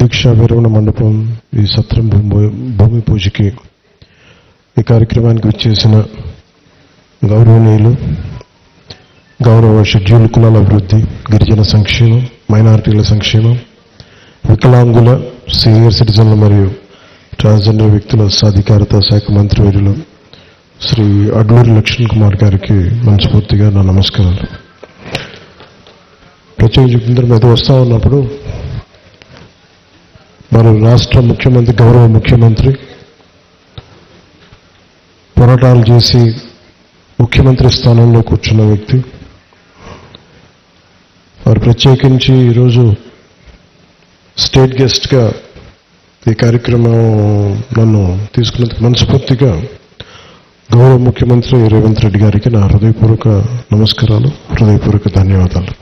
దీక్షా విరమణ మండపం ఈ సత్రం భూమి భూమి పూజకి ఈ కార్యక్రమానికి వచ్చేసిన గౌరవనీయులు గౌరవ షెడ్యూల్ కులాల అభివృద్ధి గిరిజన సంక్షేమం మైనారిటీల సంక్షేమం వికలాంగుల సీనియర్ సిటిజన్లు మరియు ట్రాన్స్జెండర్ వ్యక్తుల సాధికారత శాఖ మంత్రివర్యులు శ్రీ అడ్లూరి లక్ష్మణ్ కుమార్ గారికి మనస్ఫూర్తిగా నా నమస్కారాలు. ప్రత్యేక చెప్తున్నారు మీద వస్తా ఉన్నప్పుడు మరి రాష్ట్ర ముఖ్యమంత్రి గౌరవ ముఖ్యమంత్రి పోరాటాలు చేసి ముఖ్యమంత్రి స్థానంలో కూర్చున్న వ్యక్తి. వారు ప్రత్యేకించి ఈరోజు స్టేట్ గెస్ట్గా ఈ కార్యక్రమం నన్ను తీసుకున్నందుకు మనస్ఫూర్తిగా గౌరవ ముఖ్యమంత్రి రేవంత్ రెడ్డి గారికి నా హృదయపూర్వక నమస్కారాలు హృదయపూర్వక ధన్యవాదాలు.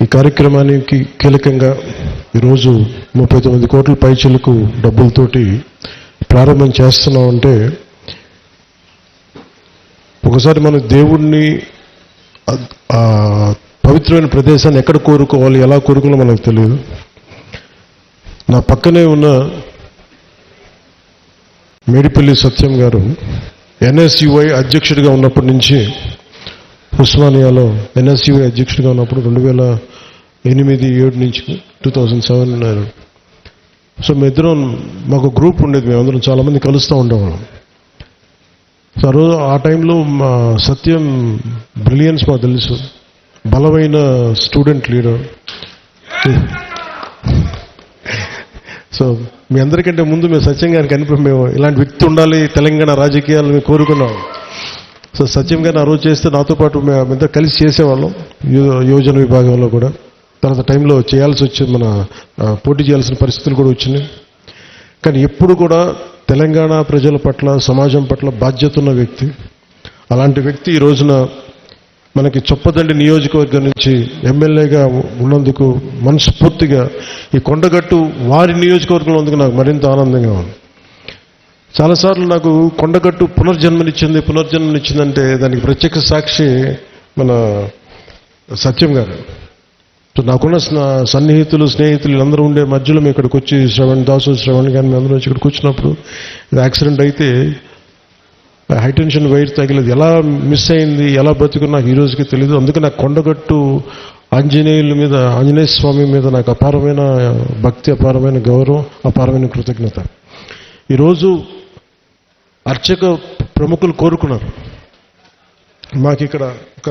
ఈ కార్యక్రమానికి కీలకంగా ఈరోజు ముప్పై తొమ్మిది కోట్ల పైచలకు డబ్బులతోటి ప్రారంభం చేస్తున్నామంటే ఒకసారి మన దేవుణ్ణి పవిత్రమైన ప్రదేశాన్ని ఎక్కడ కోరుకోవాలి ఎలా కోరుకోవాలో మనకు తెలియదు. నా పక్కనే ఉన్న మేడిపల్లి సత్యం గారు ఎన్ఎస్యుఐ అధ్యక్షుడిగా ఉన్నప్పటి నుంచి ఉస్మానియాలో ఎన్ఎస్యుఐ అధ్యక్షుడిగా ఉన్నప్పుడు రెండు వేల ఎనిమిది ఏడు నుంచి టూ థౌజండ్ సెవెన్ సో మేమిద్దరం ఇద్దరం మాకు గ్రూప్ ఉండేది మేమందరం చాలామంది కలుస్తూ ఉండేవాళ్ళం. సో ఆ రోజు ఆ టైంలో మా సత్యం బ్రిలియన్స్ మాకు తెలుసు. బలమైన స్టూడెంట్ లీడర్. సో మీ అందరికంటే ముందు మేము సత్యం గారికి కనిపి మేము ఇలాంటి వ్యక్తి ఉండాలి తెలంగాణ రాజకీయాలు మేము కోరుకున్నాం. సో సత్యం గారిని ఆ రోజు చేస్తే నాతో పాటు మేమంతా కలిసి చేసేవాళ్ళం యు- యువజన విభాగంలో కూడా. తర్వాత టైంలో చేయాల్సి వచ్చింది మన పోటీ చేయాల్సిన పరిస్థితులు కూడా వచ్చినాయి. కానీ ఎప్పుడు కూడా తెలంగాణ ప్రజల పట్ల సమాజం పట్ల బాధ్యత ఉన్న వ్యక్తి అలాంటి వ్యక్తి ఈ రోజున మనకి చొప్పదండి నియోజకవర్గం నుంచి ఎమ్మెల్యేగా ఉన్నందుకు మనస్ఫూర్తిగా ఈ కొండగట్టు వారి నియోజకవర్గంలో ఉన్నందుకు నాకు మరింత ఆనందంగా ఉంది. చాలాసార్లు నాకు కొండగట్టు పునర్జన్మనిచ్చింది పునర్జన్మనిచ్చిందంటే దానికి ప్రత్యక్ష సాక్షి మన సత్యం గారు. సో నాకున్న సన్నిహితులు స్నేహితులు అందరూ ఉండే మధ్యలో మేము ఇక్కడికి వచ్చి శ్రవణ్ దాసు శ్రవణ్ కానీ మేము అందరూ వచ్చి ఇక్కడికి వచ్చినప్పుడు ఇది యాక్సిడెంట్ అయితే హైటెన్షన్ వైర్ తగిలేదు. ఎలా మిస్ అయింది ఎలా బతుకుని నాకు ఈ రోజుకి తెలియదు అందుకే నాకు కొండగట్టు ఆంజనేయుల మీద ఆంజనేయ స్వామి మీద నాకు అపారమైన భక్తి అపారమైన గౌరవం అపారమైన కృతజ్ఞత. ఈరోజు అర్చక ప్రముఖులు కోరుకున్నారు. మాకు ఇక్కడ ఒక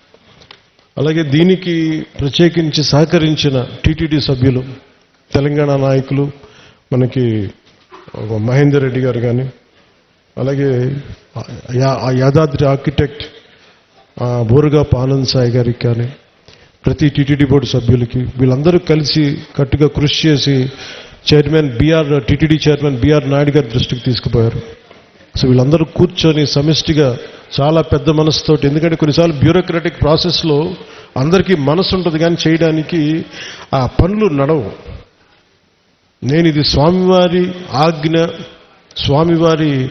అలాగే దీనికి ప్రత్యేకించి సహకరించిన టీటీడీ సభ్యులు తెలంగాణ నాయకులు మనకి మహేందర్ రెడ్డి గారు కానీ అలాగే యా- ఆ యాదాద్రి ఆర్కిటెక్ట్ బోరుగా పాలన్ సాయి గారికి కానీ ప్రతి టీటీడీ బోర్డు సభ్యులకి వీళ్ళందరూ కలిసి కట్టుగా కృషి చేసి chairman BR TTD chairman BR Naidu గారి దృష్టికి తీసుకుపోయారు. సో వీళ్ళందరూ కూర్చొని సమిష్టిగా చాలా పెద్ద మనసుతోటి. ఎందుకంటే కొన్నిసార్లు బ్యూరోక్రటిక్ ప్రాసెస్లో అందరికీ మనసు ఉంటుంది కానీ చేయడానికి ఆ పనులు నడవు. నేను ఇది స్వామివారి ఆజ్ఞ స్వామివారి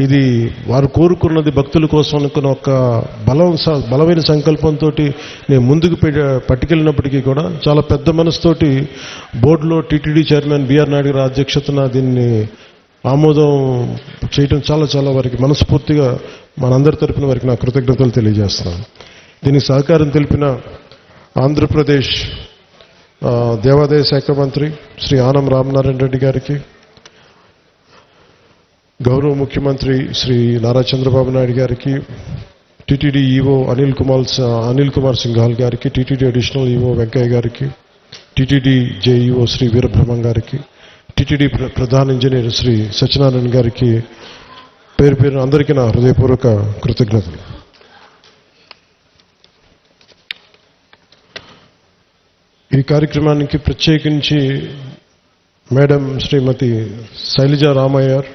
ఇది వారు కోరుకున్నది భక్తుల కోసం అనుకున్న ఒక బలం స- బలమైన సంకల్పంతో నేను ముందుకు పట్టుకెళ్ళినప్పటికీ కూడా చాలా పెద్ద మనసుతోటి బోర్డులో టీటీడీ చైర్మన్ బీఆర్ నాయుడు గారి అధ్యక్షతన దీన్ని ఆమోదం చేయటం చాలా చాలా వారికి మనస్ఫూర్తిగా మనందరి తరపున వారికి నా కృతజ్ఞతలు తెలియజేస్తున్నాను. దీనికి సహకారం తెలిపిన ఆంధ్రప్రదేశ్ దేవాదాయ శాఖ మంత్రి శ్రీ ఆనం రామనారాయణ రెడ్డి గారికి గౌరవ ముఖ్యమంత్రి శ్రీ నారా చంద్రబాబు నాయుడు గారికి టిటిడి ఈవో అనిల్ కుమార్ అనిల్ కుమార్ సింఘాల్ గారికి టిటిడి అడిషనల్ ఈవో వెంకయ్య గారికి టిటిడి జేఈఓ శ్రీ వీరబ్రహ్మం గారికి టిటిడి ప్ర- ప్రధాన ఇంజనీర్ శ్రీ సత్యనారాయణ గారికి పేరు పేరు అందరికీ నా హృదయపూర్వక కృతజ్ఞతలు. ఈ కార్యక్రమానికి ప్రత్యేకించి madam Srimathi Sailaja Ramaiyer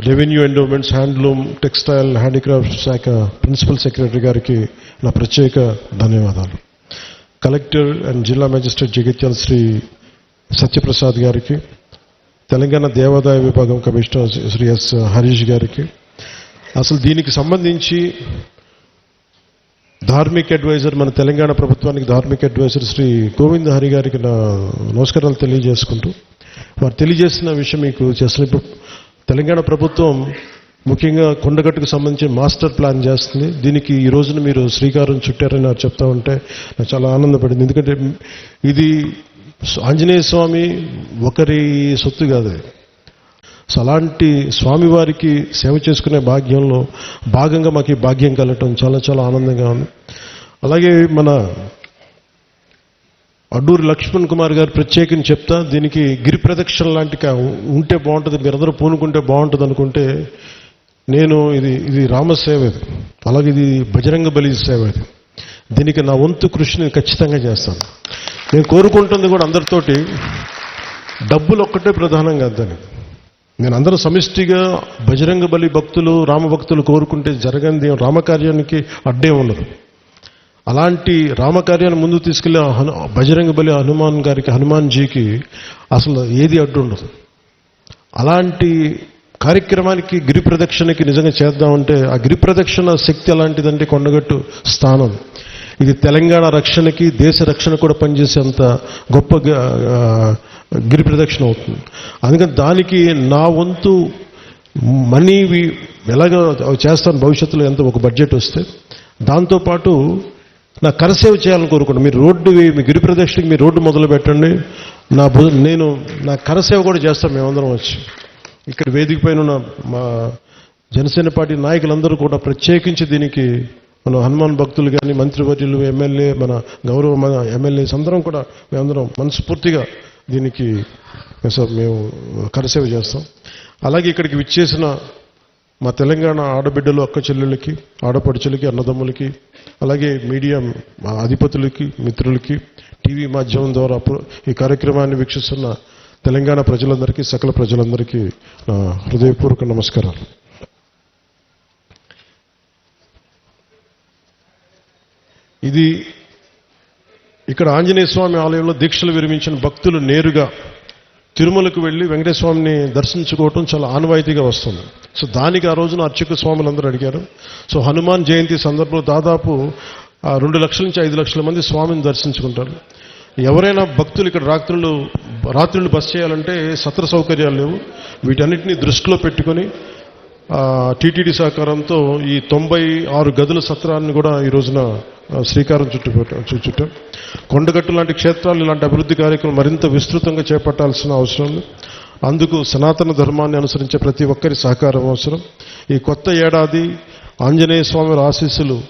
revenue endowments handloom textile handicraft శాఖ ప్రిన్సిపల్ సెక్రటరీ గారికి నా ప్రత్యేక ధన్యవాదాలు. కలెక్టర్ అండ్ జిల్లా మేజిస్ట్రేట్ జగిత్యాల శ్రీ సత్యప్రసాద్ గారికి తెలంగాణ దేవాదాయ విభాగం కమిషనర్ శ్రీ ఎస్ హరీష్ గారికి. అసలు దీనికి సంబంధించి ధార్మిక అడ్వైజర్ మన తెలంగాణ ప్రభుత్వానికి ధార్మిక అడ్వైజర్ శ్రీ గోవింద్ హరి గారికి నా నమస్కారాలు తెలియజేసుకుంటూ వారు తెలియజేసిన విషయం మీకు చేసిన ఇప్పుడు తెలంగాణ ప్రభుత్వం ముఖ్యంగా కొండగట్టుకు సంబంధించి మాస్టర్ ప్లాన్ చేస్తుంది. దీనికి ఈ రోజున మీరు శ్రీకారం చుట్టారని నాకు చెప్తా ఉంటే నాకు చాలా ఆనందపడింది. ఎందుకంటే ఇది ఆంజనేయ స్వామి ఒకరి సొత్తు కాదు. సో అలాంటి స్వామివారికి సేవ చేసుకునే భాగ్యంలో భాగంగా మాకు ఈ భాగ్యం కలగటం చాలా చాలా ఆనందంగా ఉంది. అలాగే మన అడ్డూరి లక్ష్మణ్ కుమార్ గారు ప్రత్యేకించి చెప్తా దీనికి గిరి ప్రదక్షిణ లాంటి ఉంటే బాగుంటుంది మీరందరూ పూనుకుంటే బాగుంటుంది అనుకుంటే నేను ఇది ఇది రామసేవ ఇది. అలాగే ఇది బజరంగ బలి సేవ ఇది. దీనికి నా వంతు కృషిని ఖచ్చితంగా చేస్తాను. నేను కోరుకుంటుంది కూడా అందరితోటి డబ్బులు ఒక్కటే ప్రధానం కాదు దానికి. నేను అందరూ సమిష్టిగా బజరంగ బలి భక్తులు రామ భక్తులు కోరుకుంటే జరగనిది రామకార్యానికి అడ్డే ఉండదు. అలాంటి రామకార్యాన్ని ముందు తీసుకెళ్ళే హను బజరంగ బలి హనుమాన్ గారికి హనుమాన్జీకి అసలు ఏది అడ్డు ఉండదు. అలాంటి కార్యక్రమానికి గిరి ప్రదక్షిణకి నిజంగా చేద్దామంటే ఆ గిరి ప్రదక్షిణ శక్తి ఎలాంటిదంటే కొండగట్టు స్థానం. ఇది తెలంగాణ రక్షణకి దేశ రక్షణ కూడా పనిచేసేంత గొప్ప గిరి ప్రదక్షిణ అవుతుంది. అందుకని దానికి నా వంతు మనీ ఎలాగ చేస్తాను భవిష్యత్తులో ఎంత ఒక బడ్జెట్ వస్తే దాంతోపాటు నా కరసేవ చేయాలని కోరుకుంటాను మీరు రోడ్డు మీ గిరి ప్రదక్షిణకి మీరు రోడ్డు మొదలు పెట్టండి నా నేను నా కరసేవ కూడా చేస్తాం మేమందరం వచ్చి. ఇక్కడ వేదిక పైన ఉన్న మా జనసేన పార్టీ నాయకులందరూ కూడా ప్రత్యేకించి దీనికి మన హనుమాన్ భక్తులు కానీ మంత్రివర్యులు ఎమ్మెల్యే మన గౌరవ మన ఎమ్మెల్యేస్ అందరం కూడా మేమందరం మనస్ఫూర్తిగా దీనికి మేము కరసేవ చేస్తాం. అలాగే ఇక్కడికి విచ్చేసిన మా తెలంగాణ ఆడబిడ్డలు అక్క చెల్లెళ్ళకి ఆడపడుచులకి అన్నదమ్ములకి అలాగే మీడియా మా అధిపతులకి మిత్రులకి టీవీ మాధ్యమం ద్వారా ఈ కార్యక్రమాన్ని వీక్షిస్తున్న తెలంగాణ ప్రజలందరికీ సకల ప్రజలందరికీ నా హృదయపూర్వక నమస్కారాలు. ఇది ఇక్కడ ఆంజనేయ స్వామి ఆలయంలో దీక్షలు విరమించిన భక్తులు నేరుగా తిరుమలకు వెళ్ళి వెంకటేశ్వస్వామిని దర్శించుకోవటం చాలా ఆనవాయితీగా వస్తుంది. సో దానికి ఆ రోజున అర్చక స్వాములందరూ అడిగారు. సో హనుమాన్ జయంతి సందర్భంలో దాదాపు ఆ, రెండు లక్షల నుంచి ఐదు లక్షల మంది స్వామిని దర్శించుకుంటారు. ఎవరైనా భక్తులు ఇక్కడ రాత్రులు రాత్రులు బస్ చేయాలంటే సత్ర సౌకర్యాలు లేవు. వీటన్నిటిని దృష్టిలో పెట్టుకొని టీటీడీ సహకారంతో ఈ తొంభై ఆరు గదుల సత్రాన్ని కూడా ఈ రోజున శ్రీకారం చుట్టుపెట్టాం చుట్టాం. కొండగట్టు లాంటి క్షేత్రాలు ఇలాంటి అభివృద్ధి కార్యక్రమం మరింత విస్తృతంగా చేపట్టాల్సిన అవసరం అందుకు సనాతన ధర్మాన్ని అనుసరించే ప్రతి ఒక్కరి సహకారం అవసరం. ఈ కొత్త ఏడాది ఆంజనేయ స్వామి ఆశీస్సులు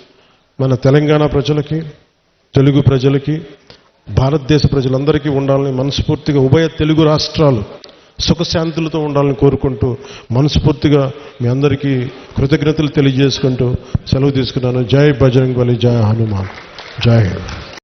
మన తెలంగాణ ప్రజలకి తెలుగు ప్రజలకి భారతదేశ ప్రజలందరికీ ఉండాలని మనస్ఫూర్తిగా ఉభయ తెలుగు రాష్ట్రాలు సుఖశాంతులతో ఉండాలని కోరుకుంటూ మనస్ఫూర్తిగా మీ అందరికీ కృతజ్ఞతలు తెలియజేసుకుంటూ సెలవు తీసుకున్నాను. జై బజరంగ్ బలి జై హనుమాన్. జై హింద్.